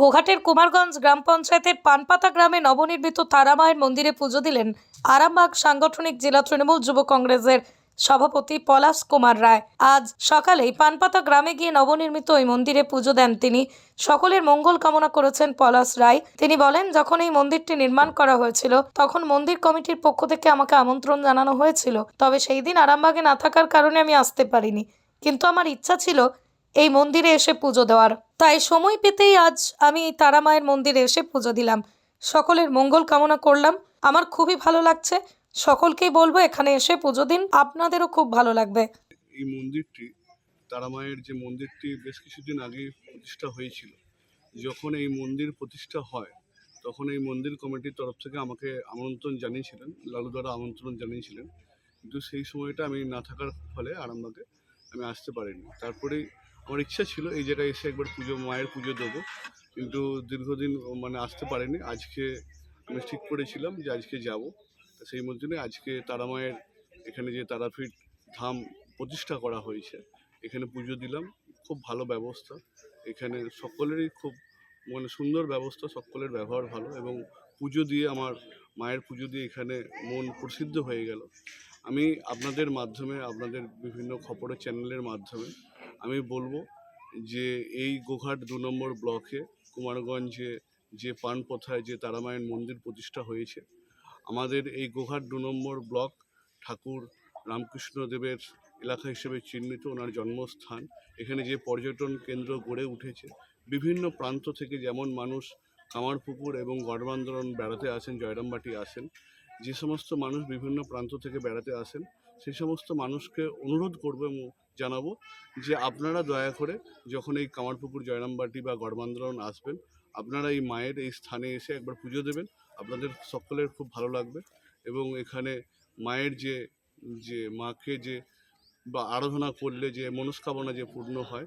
গোঘাটের কুমারগঞ্জ গ্রাম পঞ্চায়েতের পানপাতা গ্রামে নবনির্মিত তারামায়ের মন্দিরে পুজো দিলেন আরামবাগ সাংগঠনিক জেলা তৃণমূল যুব কংগ্রেসের সভাপতি পলাশ কুমার রায়। আজ সকালেই পানপাতা গ্রামে গিয়ে নবনির্মিত ওই মন্দিরে পুজো দেন তিনি। সকলের মঙ্গল কামনা করেছেন পলাশ রায়। তিনি বলেন, যখন এই মন্দিরটি নির্মাণ করা হয়েছিল, তখন মন্দির কমিটির পক্ষ থেকে আমাকে আমন্ত্রণ জানানো হয়েছিল। তবে সেই দিন আরামবাগে না থাকার কারণে আমি আসতে পারিনি। কিন্তু আমার ইচ্ছা ছিল এই মন্দিরে এসে পুজো দেওয়ার। তাই সময় পেতেই আজ আমি তারা মায়ের মন্দিরে এসে পুজো দিলাম। সকলের মঙ্গল কামনা করলাম। আমার খুবই ভালো লাগছে। সকলকেই বলব এখানে এসে পুজো দিন। আপনাদেরও খুব ভালো লাগবে। এই মন্দিরটি তারামায়ের যে মন্দিরটি বেশ কিছুদিন আগে প্রতিষ্ঠা হয়েছিল। যখন এই মন্দির প্রতিষ্ঠা হয়, তখন এই মন্দির কমিটির তরফ থেকে আমাকে আমন্ত্রণ জানিয়েছিলেন লালু দ্বারা আমন্ত্রণ জানিয়েছিলেন। কিন্তু সেই সময়টা আমি না থাকার ফলে আরামবাগে আমি আসতে পারিনি। তারপরে আমার ইচ্ছা ছিল, এই জায়গায় এসে একবার পুজো, মায়ের পুজো দেবো। কিন্তু দীর্ঘদিন মানে আসতে পারিনি। আজকে আমি ঠিক করেছিলাম যে আজকে যাব। সেই মধ্যে আজকে তারামায়ের এখানে যে তারাপীঠ ধাম প্রতিষ্ঠা করা হয়েছে, এখানে পুজো দিলাম। খুব ভালো ব্যবস্থা। এখানে সকলেরই খুব মানে সুন্দর ব্যবস্থা, সকলের ব্যবহার ভালো এবং পুজো দিয়ে আমার মায়ের পুজো দিয়ে এখানে মন প্রসিদ্ধ হয়ে গেল। আমি আপনাদের মাধ্যমে, আপনাদের বিভিন্ন খবরের চ্যানেলের মাধ্যমে আমি বলব যে এই গোঘাট দু নম্বর ব্লকে কুমারগঞ্জে যে পানপথায় যে তারামায়ের মন্দির প্রতিষ্ঠা হয়েছে, আমাদের এই গোঘাট দু নম্বর ব্লক ঠাকুর রামকৃষ্ণদেবের এলাকা হিসেবে চিহ্নিত, ওনার জন্মস্থান। এখানে যে পর্যটন কেন্দ্র গড়ে উঠেছে, বিভিন্ন প্রান্ত থেকে যেমন মানুষ কামারপুকুর এবং গড়বান্দরণ বেড়াতে আসেন, জয়রামবাটি আসেন যে সমস্ত মানুষ বিভিন্ন প্রান্ত থেকে বেড়াতে আসেন, সেই সমস্ত মানুষকে অনুরোধ করব এবং জানাব যে আপনারা দয়া করে যখন এই কামারপুকুর জয়রামবাটি বা গড়বান্দরণ আসবেন, আপনারা এই মায়ের এই স্থানে এসে একবার পুজো দেবেন। আপনাদের সকলের খুব ভালো লাগবে এবং এখানে মায়ের যে যে মাকে যে বা আরাধনা করলে যে মনস্কামনা যে পূর্ণ হয়